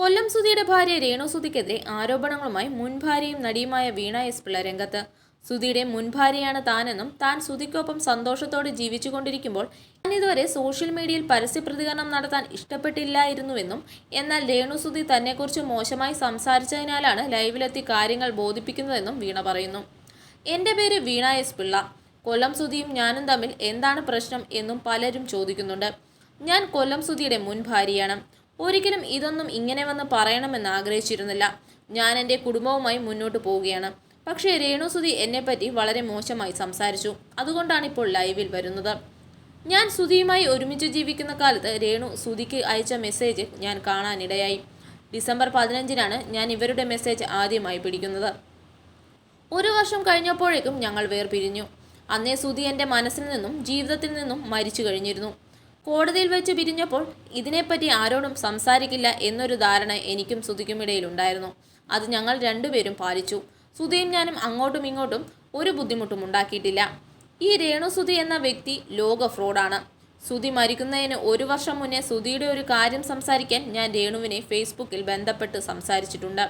കൊല്ലം സുധിയുടെ ഭാര്യ രേണു സുധിക്കെതിരെ ആരോപണങ്ങളുമായി മുൻ ഭാര്യയും നടിയുമായ വീണ എസ് പിള്ള രംഗത്ത്. സുധിയുടെ മുൻ ഭാര്യയാണ് താനെന്നും താൻ സുധിക്കൊപ്പം സന്തോഷത്തോടെ ജീവിച്ചുകൊണ്ടിരിക്കുമ്പോൾ താൻ ഇതുവരെ സോഷ്യൽ മീഡിയയിൽ പരസ്യ പ്രതികരണം നടത്താൻ ഇഷ്ടപ്പെട്ടില്ലായിരുന്നുവെന്നും എന്നാൽ രേണു സുധി തന്നെക്കുറിച്ച് മോശമായി സംസാരിച്ചതിനാലാണ് ലൈവിലെത്തി കാര്യങ്ങൾ ബോധിപ്പിക്കുന്നതെന്നും വീണ പറയുന്നു. എന്റെ പേര് വീണ എസ് പിള്ള. കൊല്ലം സുധിയും ഞാനും തമ്മിൽ എന്താണ് പ്രശ്നം എന്നും പലരും ചോദിക്കുന്നുണ്ട്. ഞാൻ കൊല്ലം സുധിയുടെ മുൻ ഭാര്യയാണ്. ഒരിക്കലും ഇതൊന്നും ഇങ്ങനെ വന്ന് പറയണമെന്ന് ആഗ്രഹിച്ചിരുന്നില്ല. ഞാൻ എന്റെ കുടുംബവുമായി മുന്നോട്ട് പോവുകയാണ്. പക്ഷേ രേണുസുതി എന്നെപ്പറ്റി വളരെ മോശമായി സംസാരിച്ചു. അതുകൊണ്ടാണ് ഇപ്പോൾ ലൈവിൽ വരുന്നത്. ഞാൻ സുധിയുമായി ഒരുമിച്ച് ജീവിക്കുന്ന കാലത്ത് രേണു സുധിക്ക് അയച്ച മെസ്സേജ് ഞാൻ കാണാനിടയായി. ഡിസംബർ പതിനഞ്ചിനാണ് ഞാൻ ഇവരുടെ മെസ്സേജ് ആദ്യമായി പിടിക്കുന്നത്. ഒരു വർഷം കഴിഞ്ഞപ്പോഴേക്കും ഞങ്ങൾ വേർപിരിഞ്ഞു. അന്നേ സുധി എന്റെ മനസ്സിൽ നിന്നും ജീവിതത്തിൽ നിന്നും മരിച്ചു കഴിഞ്ഞിരുന്നു. കോടതിയിൽ വെച്ച് പിരിഞ്ഞപ്പോൾ ഇതിനെപ്പറ്റി ആരോടും സംസാരിക്കില്ല എന്നൊരു ധാരണ എനിക്കും സുധിക്കും ഇടയിലുണ്ടായിരുന്നു. അത് ഞങ്ങൾ രണ്ടുപേരും പാലിച്ചു. സുധിയും ഞാനും അങ്ങോട്ടും ഇങ്ങോട്ടും ഒരു ബുദ്ധിമുട്ടും ഉണ്ടാക്കിയിട്ടില്ല. ഈ രേണു സുധി എന്ന വ്യക്തി ലോക ഫ്രോഡാണ്. സുധി മരിക്കുന്നതിന് ഒരു വർഷം മുന്നേ സുധിയുടെ ഒരു കാര്യം സംസാരിക്കാൻ ഞാൻ രേണുവിനെ ഫേസ്ബുക്കിൽ ബന്ധപ്പെട്ട് സംസാരിച്ചിട്ടുണ്ട്.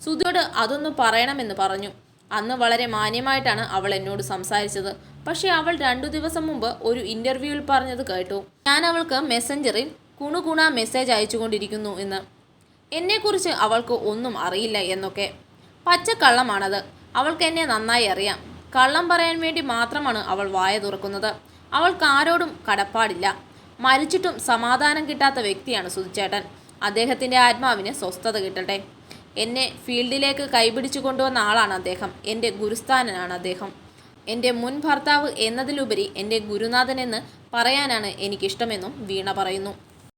സുധിയോട് അതൊന്ന് പറയണമെന്ന് പറഞ്ഞു. അന്ന് വളരെ മാന്യമായിട്ടാണ് അവൾ എന്നോട് സംസാരിച്ചത്. പക്ഷേ അവൾ രണ്ടു ദിവസം മുമ്പ് ഒരു ഇന്റർവ്യൂവിൽ പറഞ്ഞത് കേട്ടു. ഞാൻ അവൾക്ക് മെസ്സഞ്ചറിൽ കുണുകുണ മെസ്സേജ് അയച്ചുകൊണ്ടിരിക്കുന്നു എന്ന്. എന്നെക്കുറിച്ച് അവൾക്ക് ഒന്നും അറിയില്ല എന്നൊക്കെ. പച്ചക്കള്ളമാണത്. അവൾക്ക് എന്നെ നന്നായി അറിയാം. കള്ളം പറയാൻ വേണ്ടി മാത്രമാണ് അവൾ വായ തുറക്കുന്നത്. അവൾക്ക് ആരോടും കടപ്പാടില്ല. മരിച്ചിട്ടും സമാധാനം കിട്ടാത്ത വ്യക്തിയാണ് സുധിച്ചേട്ടൻ. അദ്ദേഹത്തിന്റെ ആത്മാവിന് സ്വസ്ഥത കിട്ടട്ടെ. എന്നെ ഫീൽഡിലേക്ക് കൈപിടിച്ചു കൊണ്ടുവന്ന ആളാണ് അദ്ദേഹം. എന്റെ ഗുരുസ്ഥാനനാണ് അദ്ദേഹം. എന്റെ മുൻ ഭർത്താവ് എന്നതിലുപരി എന്റെ ഗുരുനാഥനെന്ന് പറയാനാണ് എനിക്കിഷ്ടമെന്നും വീണ പറയുന്നു.